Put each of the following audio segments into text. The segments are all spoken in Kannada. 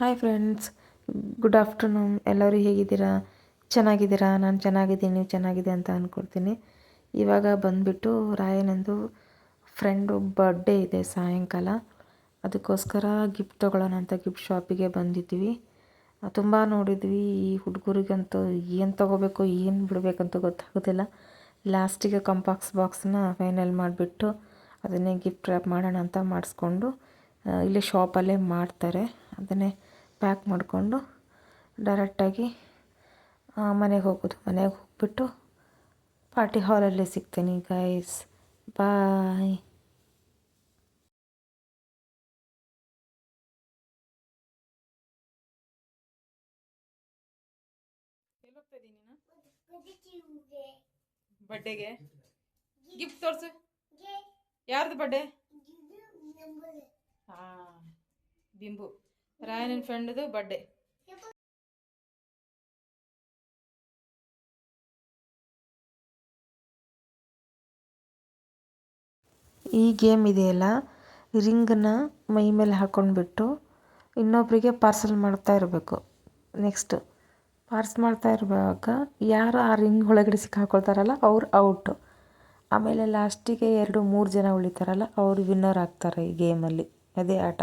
ಹಾಯ್ ಫ್ರೆಂಡ್ಸ್ ಗುಡ್ ಆಫ್ಟರ್ನೂನ್ ಎಲ್ಲರೂ ಹೇಗಿದ್ದೀರಾ? ಚೆನ್ನಾಗಿದ್ದೀರಾ? ನಾನು ಚೆನ್ನಾಗಿದ್ದೀನಿ. ನೀವು ಚೆನ್ನಾಗಿದೆ ಅಂತ ಅಂದ್ಕೊಡ್ತೀನಿ ಇವಾಗ ಬಂದುಬಿಟ್ಟು ರಾಯನಂದು ಫ್ರೆಂಡು ಬರ್ಡೇ ಇದೆ ಸಾಯಂಕಾಲ. ಅದಕ್ಕೋಸ್ಕರ ಗಿಫ್ಟ್ ತೊಗೊಳ್ಳೋಣ ಅಂತ ಗಿಫ್ಟ್ ಶಾಪಿಗೆ ಬಂದಿದ್ವಿ. ತುಂಬ ನೋಡಿದ್ವಿ. ಈ ಹುಡುಗರಿಗಂತೂ ಏನು ತೊಗೋಬೇಕು, ಏನು ಬಿಡಬೇಕಂತ ಗೊತ್ತಾಗೋದಿಲ್ಲ. ಲಾಸ್ಟಿಗೆ ಕಂಪಾಕ್ಸ್ ಬಾಕ್ಸನ್ನ ಫೈನಲ್ ಮಾಡಿಬಿಟ್ಟು ಅದನ್ನೇ ಗಿಫ್ಟ್ ರ್ಯಾಪ್ ಮಾಡೋಣ ಅಂತ ಮಾಡಿಸ್ಕೊಂಡು ಇಲ್ಲೇ ಶಾಪಲ್ಲೇ ಮಾಡ್ತಾರೆ. ಅದನ್ನೇ ಪ್ಯಾಕ್ ಮಾಡಿಕೊಂಡು ಡೈರೆಕ್ಟಾಗಿ ಮನೆಗೆ ಹೋಗೋದು. ಮನೆಗೆ ಹೋಗ್ಬಿಟ್ಟು ಪಾರ್ಟಿ ಹಾಲಲ್ಲಿ ಸಿಗ್ತೀನಿ ಗೈಸ್ ಬಾಯ್ ಬರ್ಡೇಗೆ ಗಿಫ್ಟ್ ತೋರ್ಸು. ಯಾರ್ದು ಬರ್ಡೇ ಹಾಂ ಬಿಂಬು. ರಾಯನನ್ ಫ್ರೆಂಡ್ದು ಬರ್ಡೇ ಈ ಗೇಮ್ ಇದೆಯಲ್ಲ ರಿಂಗನ್ನ ಮೈ ಮೇಲೆ ಹಾಕ್ಕೊಂಡ್ಬಿಟ್ಟು ಇನ್ನೊಬ್ಬರಿಗೆ ಪಾರ್ಸಲ್ ಮಾಡ್ತಾ ಇರಬೇಕು. ನೆಕ್ಸ್ಟ್ ಪಾರ್ಸ್ ಮಾಡ್ತಾ ಇರುವಾಗ ಯಾರು ಆ ರಿಂಗ್ ಒಳಗಡೆ ಸಿಕ್ಕಾಕೊಳ್ತಾರಲ್ಲ, ಅವ್ರು ಔಟು ಆಮೇಲೆ ಲಾಸ್ಟಿಗೆ ಎರಡು ಮೂರು ಜನ ಉಳಿತಾರಲ್ಲ, ಅವರು ವಿನ್ನರ್ ಆಗ್ತಾರೆ ಈ ಗೇಮಲ್ಲಿ ಅದೇ ಆಟ.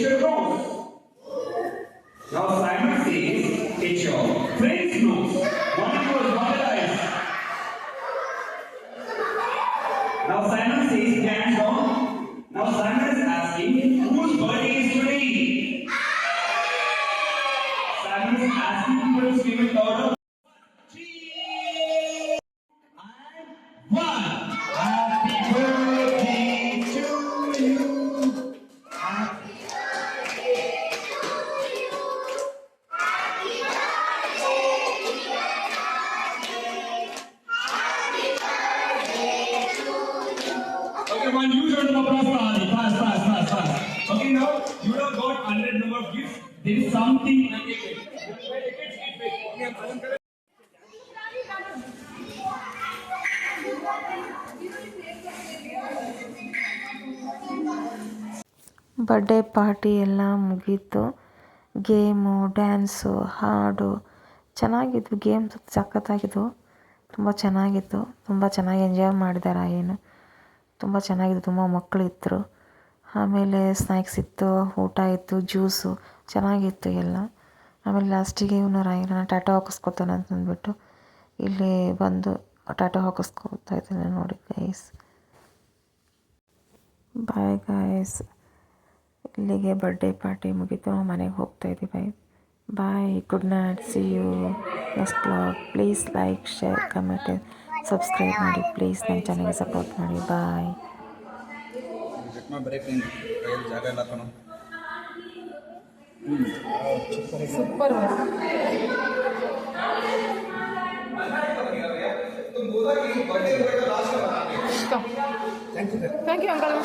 your nose. Now Simon says take your friends nose. One one. Now Simon says hands down. Now Simon is asking whose birthday is today? Simon is asking to scream in order. Okay, one you don't of applause for Ali. Fast, fast, fast, fast. Okay, now you have got 100 number of gifts. There is something. Birthday party ಎಲ್ಲ ಮುಗೀತು ಗೇಮು ಡ್ಯಾನ್ಸು ಹಾಡು ಚೆನ್ನಾಗಿದ್ವು ಗೇಮ್ಸ್ ಸಖತ್ತಾಗಿದ್ವು ತುಂಬ ಚೆನ್ನಾಗಿತ್ತು ತುಂಬ ಚೆನ್ನಾಗಿ ಎಂಜಾಯ್ ಮಾಡಿದ್ದಾರೆ ಏನು ತುಂಬ ಚೆನ್ನಾಗಿತ್ತು ತುಂಬ ಮಕ್ಕಳಿದ್ರು. ಆಮೇಲೆ ಸ್ನ್ಯಾಕ್ಸ್ ಇತ್ತು, ಊಟ ಇತ್ತು, ಜ್ಯೂಸು, ಚೆನ್ನಾಗಿತ್ತು ಎಲ್ಲ. ಆಮೇಲೆ ಲಾಸ್ಟಿಗೆ ಇವನು ರಾಯಣ್ಣ ಟಾಟೋ ಹಾಕಿಸ್ಕೊತಾನೆ ಅಂತ ಅಂದ್ಬಿಟ್ಟು ಇಲ್ಲಿ ಬಂದು ಟಾಟೋ ಹಾಕಿಸ್ಕೊತಾ ಇದ್ದಾನೆ ನೋಡಿ ಗೈಸ್ ಬಾಯ್ ಗಾಯ್ಸ್ ಇಲ್ಲಿಗೆ ಬರ್ಡೇ ಪಾರ್ಟಿ ಮುಗೀತು, ಮನೆಗೆ ಹೋಗ್ತಾ ಇದ್ದೀವಿ bye good night see you next blog please like share comment subscribe ಮಾಡಿ ಪ್ಲೀಸ್ ನನ್ನ ಚಾನಲ್ಗೆ ಸಪೋರ್ಟ್ ಮಾಡಿ ಬಾಯ್ ಚೆಕ್ ಬರೀ ಕೈಯಲ್ಲಿ ಜಾಗ ಇಲ್ಲ ಕಣೋ ಸೂಪರ್ ಥ್ಯಾಂಕ್ ಯು ಅಂಕಲ್